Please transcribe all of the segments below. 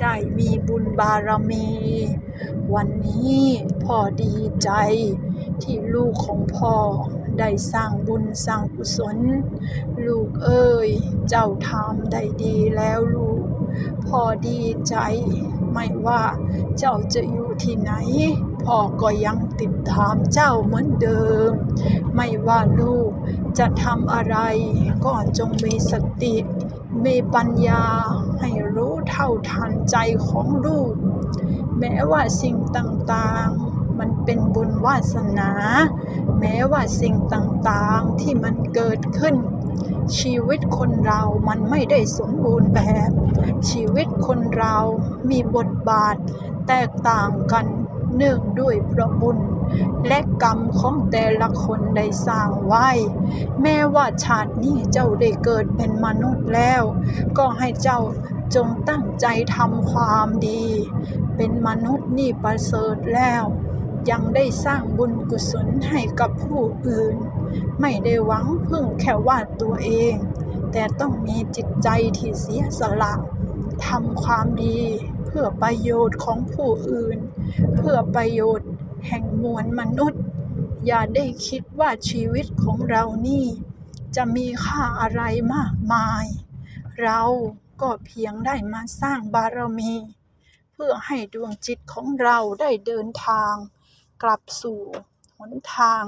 ได้มีบุญบารมี วันนี้พ่อดีใจ ที่ลูกของพ่อได้สร้างบุญสร้างกุศล ลูกเอ้ย เจ้าทำได้ดีแล้วลูก พ่อดีใจ ไม่ว่าเจ้าจะอยู่ที่ไหน พ่อก็ยังติดตามเจ้าเหมือนเดิม ไม่ว่าลูกจะทำอะไร ก็จงมีสติ มีปัญญาให้รู้ เท่าทันใจของลูก แม้ว่าสิ่งต่างๆ มันเป็นบุญวาสนา แม้ว่าสิ่งต่างๆที่มันเกิดขึ้น ชีวิตคนเรามันไม่ได้สมบูรณ์แบบ ชีวิตคนเรามีบทบาทแตกต่างกันเนื่องด้วยพระบุญ และกรรมของแต่ละคนได้สร้างไว้ แม้ว่าชาตินี้เจ้าได้เกิดเป็นมนุษย์แล้ว ก็ให้เจ้า จงตั้งใจทำความดี เป็นมนุษย์นี่ประเสริฐแล้ว ยังได้สร้างบุญกุศลให้กับผู้อื่น ไม่ได้หวังพึ่งแค่ว่าตัวเอง แต่ต้องมีจิตใจที่เสียสละทำความดีเพื่อประโยชน์ของผู้อื่น เพื่อประโยชน์แห่งมวลมนุษย์ อย่าได้คิดว่าชีวิตของเรานี่ จะมีค่าอะไรมากมาย เรา ก็เพียงได้มาสร้างบารมี เพื่อให้ดวงจิตของเราได้เดินทาง กลับสู่หนทาง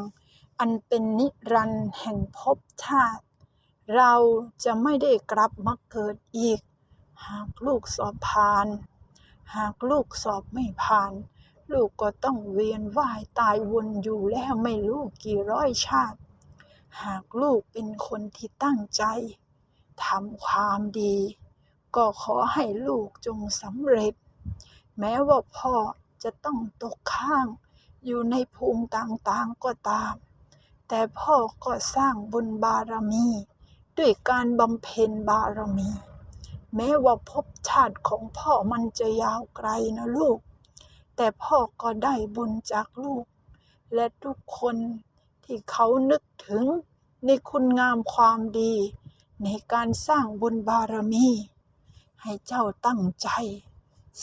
อันเป็นนิรันดร์แห่งภพชาติ เราจะไม่ได้กลับมาเกิดอีก หากลูกสอบผ่าน หากลูกสอบไม่ผ่าน ลูกก็ต้องเวียนว่ายตายวนอยู่แล้วไม่รู้กี่ร้อยชาติ หากลูกเป็นคนที่ตั้งใจทำความดี ก็ขอให้ลูกจงสำเร็จ แม้ว่าพ่อจะต้องตกข้าง อยู่ในภูมิต่างๆก็ตาม แต่พ่อก็สร้างบุญบารมี ด้วยการบำเพ็ญบารมี แม้ว่าภพชาติของพ่อมันจะยาวไกลนะลูก แต่พ่อก็ได้บุญจากลูก และทุกคนที่เขานึกถึงในคุณงามความดี ในการสร้างบุญบารมี ให้เจ้าตั้งใจ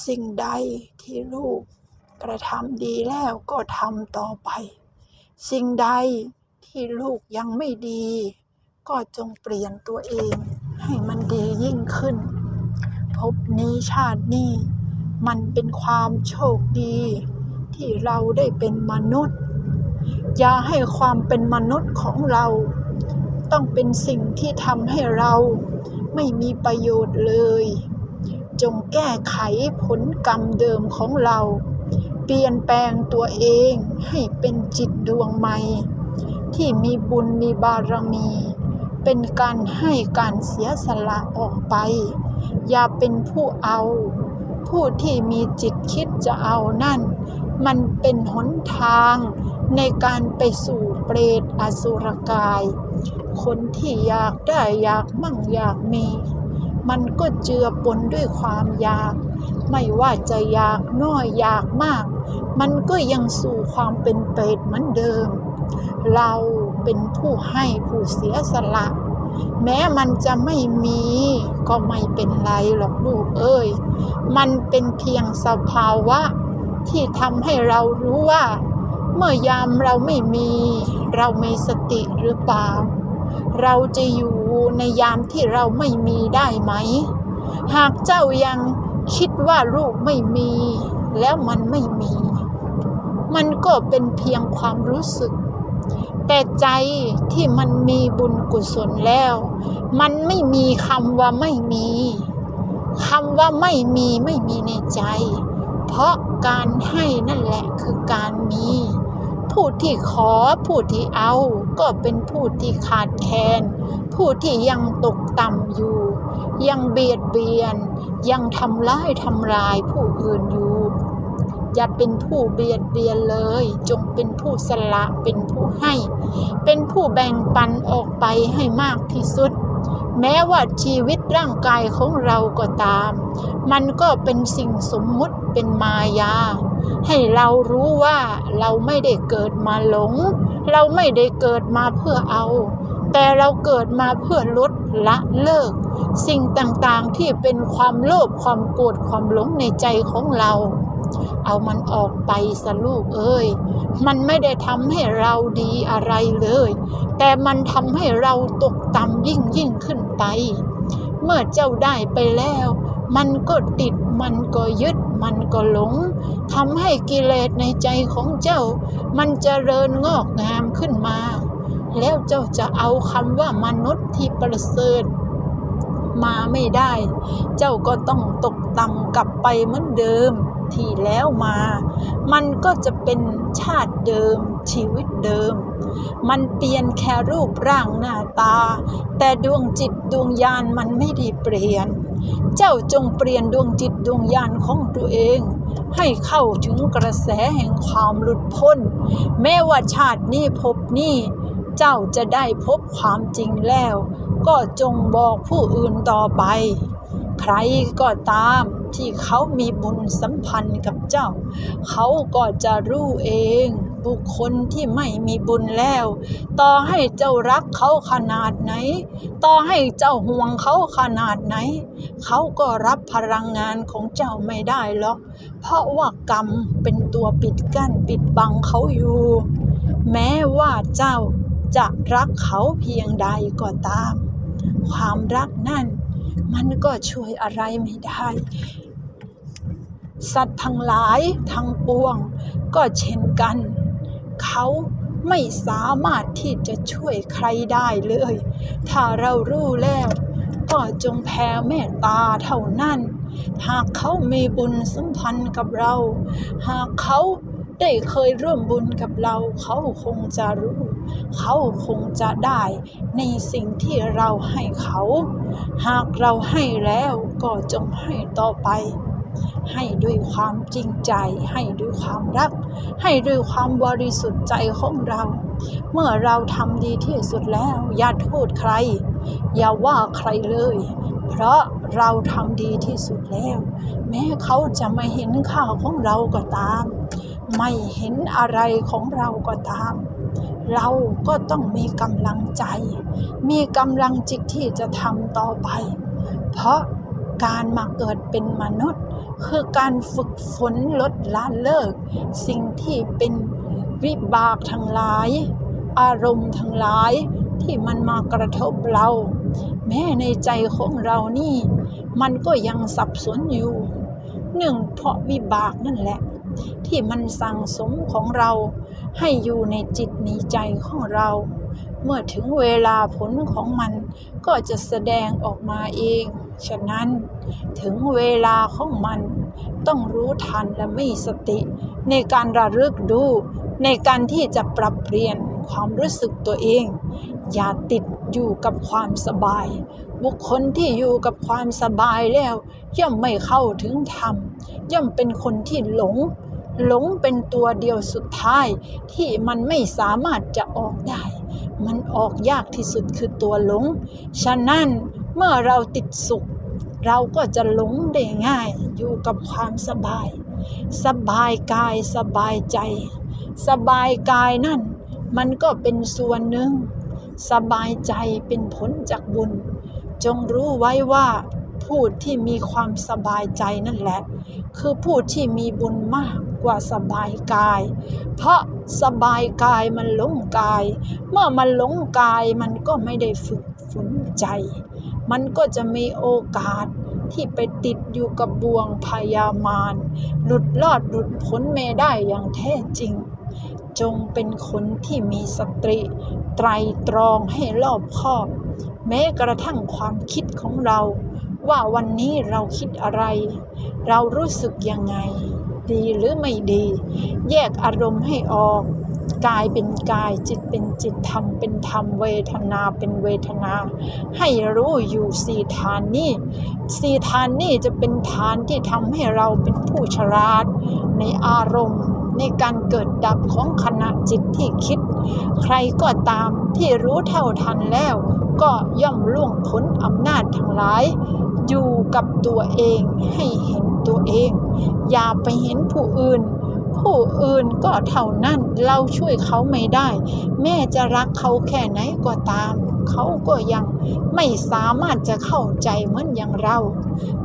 สิ่งใดที่ลูกกระทำดีแล้วก็ทำต่อไป สิ่งใดที่ลูกยังไม่ดี ก็จงเปลี่ยนตัวเอง ให้มันดียิ่งขึ้นภพนี้ชาตินี้มันเป็นความโชคดี ที่เราได้เป็นมนุษย์ อย่าให้ความเป็นมนุษย์ของเรา ต้องเป็นสิ่งที่ทำให้เรา ไม่มีประโยชน์เลย จงแก้ไขผลกรรมเดิมของเรา เปลี่ยนแปลงตัวเองให้เป็นจิตดวงใหม่ ที่มีบุญมีบารมี เป็นการให้การเสียสละออกไป อย่าเป็นผู้เอา ผู้ที่มีจิตคิดจะเอานั่น มันเป็นหนทางในการไปสู่เปรตอสุรกาย คนที่อยากได้อยากมั่งอยากมี มันก็เจือปนด้วยความอยาก ไม่ว่าจะอยากน้อยอยากมาก มันก็ยังสู่ความเป็นเปรตเหมือนเดิม เราเป็นผู้ให้ผู้เสียสละ แม้มันจะไม่มีก็ไม่เป็นไรหรอกลูกเอ้ย มันเป็นเพียงสภาวะที่ทำให้เรารู้ว่าเมื่อยามเราไม่มี เรามีสติหรือเปล่า เราจะอยู่ในยามที่เราไม่มีได้ไหม หากเจ้ายังคิดว่าลูกไม่มี แล้วมันไม่มี มันก็เป็นเพียงความรู้สึก แต่ใจที่มันมีบุญกุศลแล้ว มันไม่มีคำว่าไม่มีคำว่าไม่มีไม่มีในใจ เพราะการให้นั่นแหละคือการมี ผู้ที่ขอผู้ที่เอาก็เป็นผู้ที่ขาดแคลนผู้ที่ยังตกต่ำอยู่ ยังเบียดเบียน ยังทำร้ายทำลายผู้อื่นอยู่ อย่าเป็นผู้เบียดเบียนเลย จงเป็นผู้สละเป็นผู้ให้ เป็นผู้แบ่งปันออกไปให้มากที่สุด แม้ว่าชีวิตร่างกายของเราก็ตาม มันก็เป็นสิ่งสมมุติเป็นมายา ให้เรารู้ว่าเราไม่ได้เกิดมาหลง เราไม่ได้เกิดมาเพื่อเอา แต่เราเกิดมาเพื่อลดละเลิก สิ่งต่างๆที่เป็นความโลภความโกรธความหลงในใจของเรา เอามันออกไปสลูกเอ้ยมันไม่ได้ทำให้เราดีอะไรเลย แต่มันทำให้เราตกต่ำยิ่งยิ่งขึ้นไป เมื่อเจ้าได้ไปแล้ว มันก็ติดมันก็ยึดมันก็หลงทำให้กิเลสในใจของเจ้า มันจเจริญงอกงามขึ้นมา แล้วเจ้าจะเอาคำว่ามนุษย์ที่ประเสริฐมาไม่ได้ เจ้าก็ต้องตกต่ำกลับไปเหมือนเดิมที่แล้วมา มันก็จะเป็นชาติเดิมชีวิตเดิม มันเปลี่ยนแค่รูปร่างหน้าตา แต่ดวงจิตดวงญาณมันไม่ได้เปลี่ยน เจ้าจงเปลี่ยนดวงจิตดวงญาณของตัวเอง ให้เข้าถึงกระแสแห่งความหลุดพ้น แม้ว่าชาตินี้ภพนี้เจ้าจะได้พบความจริงแล้ว ก็จงบอกผู้อื่นต่อไป ใครก็ตามที่เขามีบุญสัมพันธ์กับเจ้า เขาก็จะรู้เอง บุคคลที่ไม่มีบุญแล้ว ต่อให้เจ้ารักเขาขนาดไหน ต่อให้เจ้าห่วงเขาขนาดไหน เขาก็รับพลังงานของเจ้าไม่ได้หรอก เพราะว่ากรรมเป็นตัวปิดกั้นปิดบังเขาอยู่ แม้ว่าเจ้าจะรักเขาเพียงใดก็ตาม ความรักนั่น มันก็ช่วยอะไรไม่ได้ สัตว์ทั้งหลายทั้งปวงก็เช่นกัน เขาไม่สามารถที่จะช่วยใครได้เลย ถ้าเรารู้แล้ว ก็จงแผ่เมตตาเท่านั้น หากเขามีบุญสัมพันธ์กับเรา หากเขาได้เคยร่วมบุญกับเรา เขาคงจะรู้ เขาคงจะได้ในสิ่งที่เราให้เขา หากเราให้แล้วก็จงให้ต่อไป ให้ด้วยความจริงใจ ให้ด้วยความรัก ให้ด้วยความบริสุทธิ์ใจของเรา เมื่อเราทำดีที่สุดแล้ว อย่าโทษใคร อย่าว่าใครเลย เพราะเราทำดีที่สุดแล้ว แม้เขาจะไม่เห็นค่าวของเราก็ตาม ไม่เห็นอะไรของเราก็ตามเราก็ต้องมีกำลังใจ มีกำลังจิตที่จะทำต่อไป เพราะ การมาเกิดเป็นมนุษย์ คือการฝึกฝนลดละเลิก สิ่งที่เป็นวิบากทั้งหลาย อารมณ์ทั้งหลายที่มันมากระทบเรา แม้ในใจของเรานี่ มันก็ยังสับสนอยู่หนึ่งเพราะวิบากนั่นแหละ ที่มันสั่งสมของเราให้อยู่ในจิตในใจของเรา เมื่อถึงเวลาผลของมันก็จะแสดงออกมาเอง ฉะนั้นถึงเวลาของมันต้องรู้ทันและมีสติ ในการระลึกดูในการที่จะปรับเปลี่ยนความรู้สึกตัวเอง อย่าติดอยู่กับความสบาย บุคคลที่อยู่กับความสบายแล้ว ย่อมไม่เข้าถึงธรรม ย่อมเป็นคนที่หลง หลงเป็นตัวเดียวสุดท้าย ที่มันไม่สามารถจะออกได้ มันออกยากที่สุดคือตัวหลง ฉะนั้น เมื่อเราติดสุข เราก็จะหลงได้ง่ายอยู่กับความสบาย สบายกายสบายใจ สบายกายนั่น มันก็เป็นส่วนหนึ่ง สบายใจเป็นผลจากบุญ จงรู้ไว้ว่าผู้ที่มีความสบายใจนั่นแหละ คือผู้ที่มีบุญมากกว่าสบายกาย เพราะสบายกายมันหลงกาย เมื่อมันหลงกายมันก็ไม่ได้ฝึกฝนใจ มันก็จะมีโอกาสที่ไปติดอยู่กับบ่วงพยามารหลุดรอดหลุดพ้นไม่ได้อย่างแท้จริง จงเป็นคนที่มีสติ ไตรตรองให้รอบคอบ แม้กระทั่งความคิดของเรา ว่าวันนี้เราคิดอะไร เรารู้สึกยังไง ดีหรือไม่ดี แยกอารมณ์ให้ออกกายเป็นกายจิตเป็นจิตธรรมเป็นธรรมเวทนาเป็นเวทนา ให้รู้อยู่สี่ฐานนี้สี่ฐานนี้จะเป็นฐานที่ทำให้เราเป็นผู้ฉลาดในอารมณ์ในการเกิดดับของขณะจิตที่คิด ใครก็ตามที่รู้เท่าทันแล้ว ก็ย่อมล่วงพ้นอำนาจทั้งหลาย อยู่กับตัวเองให้เห็น ตัวเอง อย่าไปเห็นผู้อื่นผผู้อื่นก็เท่านั้นเราช่วยเขาไม่ได้ แม่จะรักเขาแค่ไหนก็ตาม เขาก็ยังไม่สามารถจะเข้าใจเหมือนอย่างเรา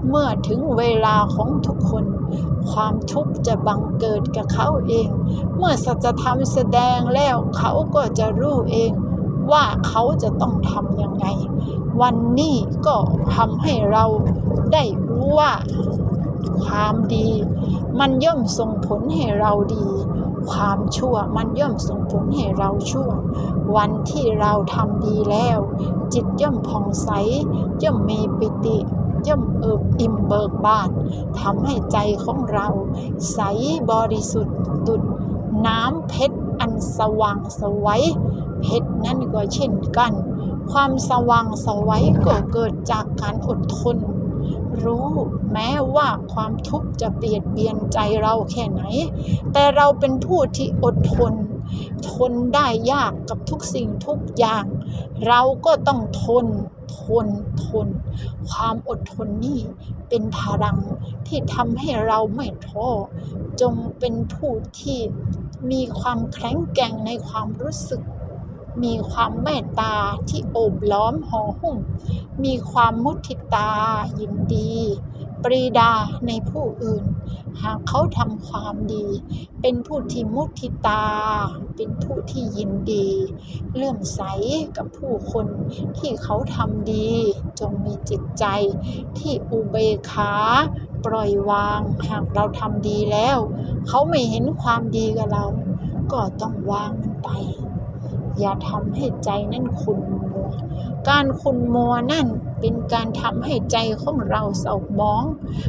เมื่อถึงเวลาของทุกคน ความทุกข์จะบังเกิดกับเขาเอง เมื่อสัจธรรมแสดงแล้วเขาก็จะรู้เองว่าเขาจะต้องทำยังไง วันนี้ก็ทำให้เราได้รู้ว่า ความดี มันย่อมส่งผลให้เราดี ความชั่วมันย่อมส่งผลให้เราชั่ว วันที่เราทำดีแล้ว จิตย่อมผ่องใส ย่อมมีปิติย่อมเอิบอิ่มเบิกบานทำให้ใจของเรา ใสบริสุทธิ์ดุดน้ำเพชรอันสว่างสวัยเพชรนั่นก็เช่นกัน ความสว่างสวัยก็เกิดจากการอดทน รู้แม้ว่าความทุกข์จะเบียดเบียนใจเราแค่ไหน แต่เราเป็นผู้ที่อดทน ทนได้ยากกับทุกสิ่งทุกอย่าง เราก็ต้องทน ทน ทน ความอดทนนี่เป็นพลังที่ทำให้เราไม่ท้อ จงเป็นผู้ที่มีความแข็งแกร่งในความรู้สึก มีความเมตตาที่โอบล้อมห่อหุ้ม มีความมุทิตายินดี ปรีดาในผู้อื่น หากเขาทำความดี เป็นผู้ที่มุทิตา เป็นผู้ที่ยินดี เลื่อมใสกับผู้คนที่เขาทำดี จงมีจิตใจที่อุเบกขาปล่อยวางหากเราทำดีแล้ว เขาไม่เห็นความดีกับเรา ก็ต้องวางมันไป อย่าทำให้ใจนั่นขุ่นมัวการขุ่นมัวนั่นเป็นการทำให้ใจของเราเศร้าหมอง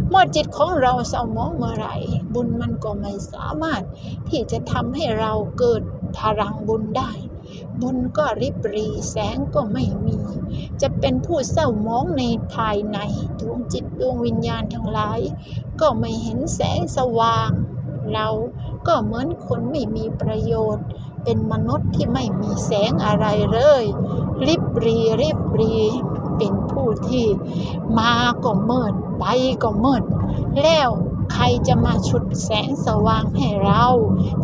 เมื่อจิตของเราเศร้าหมองเมื่อไหร่ บุญมันก็ไม่สามารถที่จะทำให้เราเกิดพลังบุญได้ บุญก็ริบหรีแสงก็ไม่มี จะเป็นผู้เศร้าหมองในภายในดวงจิตดวงวิญญาณทั้งหลาย ก็ไม่เห็นแสงสว่าง เราก็เหมือนคนไม่มีประโยชน์ เป็นมนุษย์ที่ไม่มีแสงอะไรเลย ริบรีริบรีเป็นผู้ที่มาก็มืดไปก็มืดแล้วใครจะมาฉุดแสงสว่างให้เรา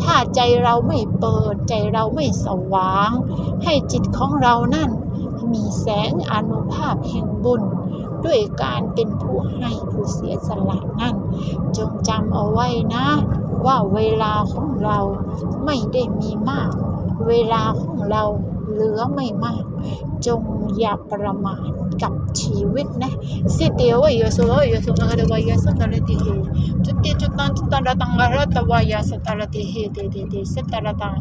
ถ้าใจเราไม่เปิดใจเราไม่สว่าง ให้จิตของเรานั่น มีแสงอนุภาพแห่งบุญ ด้วยการเป็นผู้ให้ผู้เสียสละนั่น จงจำเอาไว้นะ ว่าเวลาของเราไม่ได้มีมาก เวลาของเราเหลือไม่มาก จงอย่าประมาทกับชีวิตนะสิเตียวเยสุเยโสมะระวายสัตตะระติเฮจุติจุดตันจุดตันระตังระตวายสัตตะระติเฮเตเตเตสัตตะระตัง